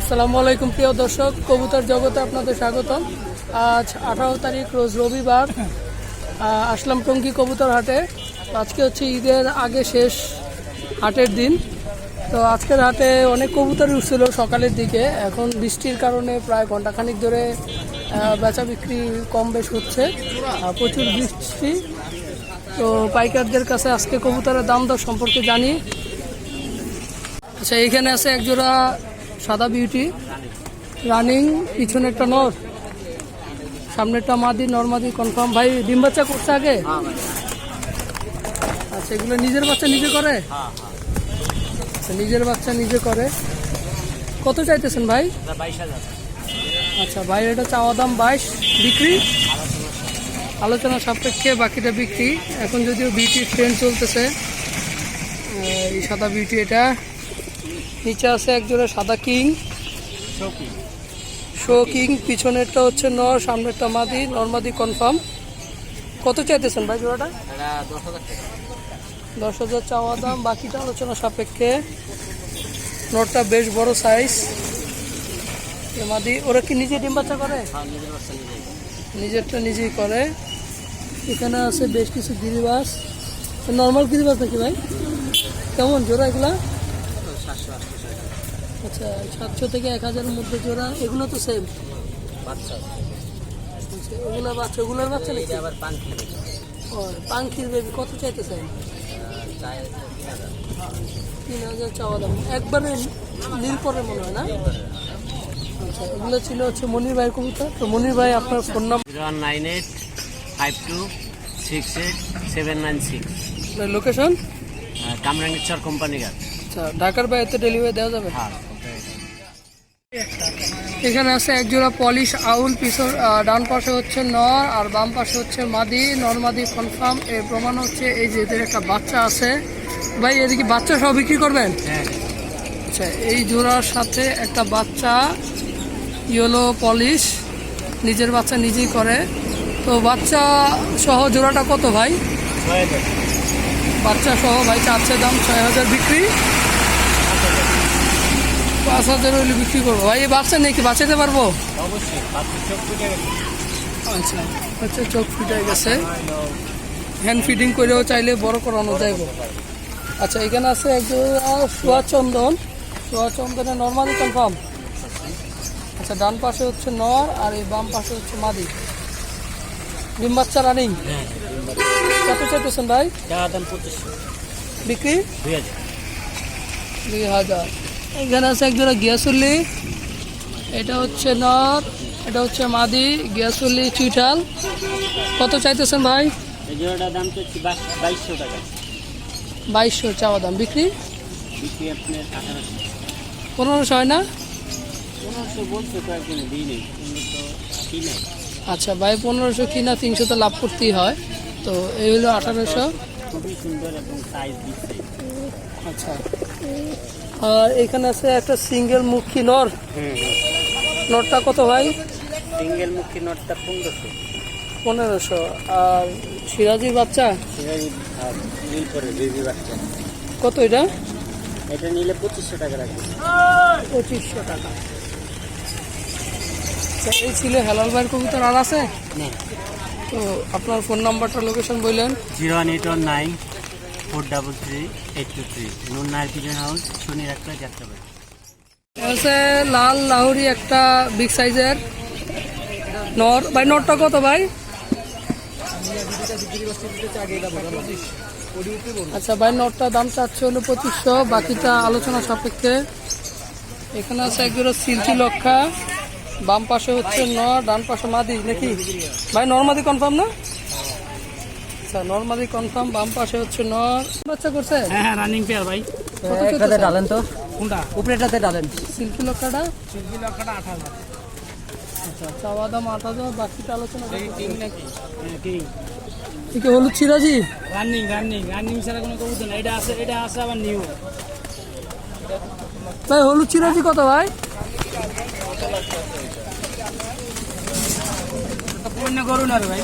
আসসালামু আলাইকুম, প্রিয় দর্শক। কবুতর জগতে আপনাদের স্বাগতম। আজ আঠারো তারিখ, রোজ রবিবার। আসলাম টঙ্গী কবুতর হাটে। আজকে হচ্ছে ঈদের আগে শেষ হাটের দিন। তো আজকের হাটে অনেক কবুতর উঠছিল সকালের দিকে। এখন বৃষ্টির কারণে প্রায় ঘন্টাখানিক ধরে বেচা বিক্রি কম বেশ হচ্ছে। প্রচুর বৃষ্টি। তো পাইকারদের কাছে আজকে কবুতরের দাম দর সম্পর্কে জানি। আচ্ছা এইখানে আছে এক জোড়া সাদা বিউটি রানিং পিছনে একটা নর সামনেরটা মাদি, নর্মাদি কনফার্ম ভাই, ডিম বাচ্চা করছে আগে? আচ্ছা এগুলো নিজের বাচ্চা নিজে করে? নিজের বাচ্চা নিজে করে। কত চাইতেছেন ভাই? আচ্ছা ভাই, এটা চাওয়া দাম বাইশ। বিক্রি? আলোচনা সাপেক্ষে বাকিটা বিক্রি। এখন যদিও বিউটি ট্রেন চলতেছে এই সাদা বিউটি এটা নিচে আছে একজোড়া সাদা কিং। শো কিং পিছনেরটা হচ্ছে নর সামনেরটা মাদি। নর্মাদি কনফার্ম কত চাইতেছেন ভাই জোড়াটা? দশ হাজার চাওয়া দাম বাকিটা আলোচনা সাপেক্ষে। নটটা বেশ বড় সাইজ মাদি ওরা কি নিজে ডিম বাচ্চা করে? নিজেরটা নিজেই করে। এখানে আছে বেশ কিছু গিরিবাস। নর্মাল গিরিবাস নাকি ভাই? কেমন জোড়া এগুলা? আচ্ছা সাতশো থেকে এক হাজারের মধ্যে জোড়া এগুলো তো সেম আচ্ছা এগুলো বাচ্চা ওগুলোর বাচ্চা নাকি? আবার খেয়ে ও পাঙ্খির বেবি কত চাইতেছেন? তিন হাজার। চাওয়া দাম। একবারে নীল পরে মনে হয় না? আচ্ছা এগুলো ছিল হচ্ছে মনির ভাইয়ের কবিতা তো মনির ভাই আপনার phone number zero one nine eight five two six eight seven nine six. Location Kamrangirchar company গাছ আচ্ছা ঢাকার বাইরে ডেলিভারি দেওয়া যাবে? হ্যাঁ এখানে আছে এক জোড়া পলিশ আউল আহ, ডান পাশে হচ্ছে নর আর বাম পাশে হচ্ছে মাদি। নর মাদি কনফার্ম এর প্রমাণ হচ্ছে এই যে এদের একটা বাচ্চা আছে। ভাই এদিকে বাচ্চা সব বিক্রি করবেন? হ্যাঁ আচ্ছা এই জোড়ার সাথে একটা বাচ্চা ইয়েলো পলিশ নিজের বাচ্চা নিজেই করে। তো বাচ্চা সহ জোড়াটা কত ভাই? বাচ্চা সহ ভাই চাচ্ছে দাম ছয় হাজার বিক্রি। পাঁচ হাজার হলে বিক্রি করব। ভাই এই বাচ্চা নেই কি বাঁচাতে পারব গেছে। আচ্ছা চোখ ফিটে গেছে। হ্যান্ড ফিডিং করেও চাইলে বড় করানো যাইব। আচ্ছা এখানে আছে একজন সোয়া চন্দন সোয়া চন্দনের নর্মালি কনফার্ম আচ্ছা ডান পাশে হচ্ছে নর আর এই বাম পাশে হচ্ছে মাদি। ডিম বাচ্চা রানিং হ্যাঁ কত চাইতেছেন ভাই? বিক্রি? দুই হাজার। এখানে আছে একজোড়া গিয়াসুল্লি এটা হচ্ছে নর এটা হচ্ছে মাদি গিয়াসুল্লি চুইঠাল। কত চাইতেছেন ভাই? দাম বাইশশো টাকা। বাইশশো চাওয়া দাম। বিক্রি? পনেরোশো হয় না? আচ্ছা ভাই পনেরোশো কিনা তিনশো তো লাভ করতেই হয়। তো এই হলো আঠারোশো। খুবই সুন্দর এবং সাইজ দিচ্ছে। আচ্ছা। আর এখানে আছে একটা সিঙ্গেল মুখী নর। নরটা কত ভাই? সিঙ্গেল মুখী নটটা পনেরোশো। পনেরোশো। আর সিরাজির বাচ্চা? বাচ্চা। কত এটা? এটা নিলে পঁচিশশো টাকা লাগবে পঁচিশশো টাকা। এই ছিল হেলাল ভাইয়ের কবিতার আর আছে? না। তো আপনার ফোন নাম্বারটা লোকেশন বললেন? Zero one eight one nine four double three eight two three. Noon night pigeon house শনি একটা যাত্রাবাড়ি। আছে লাল লাহুরি একটা বিগ সাইজের নর ভাই নরটা কত ভাই? আচ্ছা ভাই নটটা দাম চাচ্ছে হলো পঁচিশশো বাকিটা আলোচনা সাপেক্ষে। এখানে আছে একজোড়া সিলচি লক্ষা। বাম পাশে হচ্ছে নর ডান পাশে মাদি নাকি? ভাই নর্মাদি কনফার্ম না? আচ্ছা নর্মাদি কনফার্ম বাম পাশে হচ্ছে নর বাচ্চা করছে? হ্যাঁ রানিং পেয়ার ভাই। কত ডালেন তো। কোনটা? উপরেটাতে ডালেন। সিল্কি লক্ষাটা সিলকি লক্ষাটা আট হাজার। আচ্ছা চাওয়া দাম আট হাজার বাকিটা আলোচনা করব। নাকি? হ্যাঁ ঠিক ঠিক হলুদ চিরাজি রানিং রানিং রানিং ছাড়া কোনো কবুতর না এটা আছে এটা আছে আবার নিউ ভাই হলুদ সিরাজি কত ভাই? পূর্ণ করুন আর ভাই?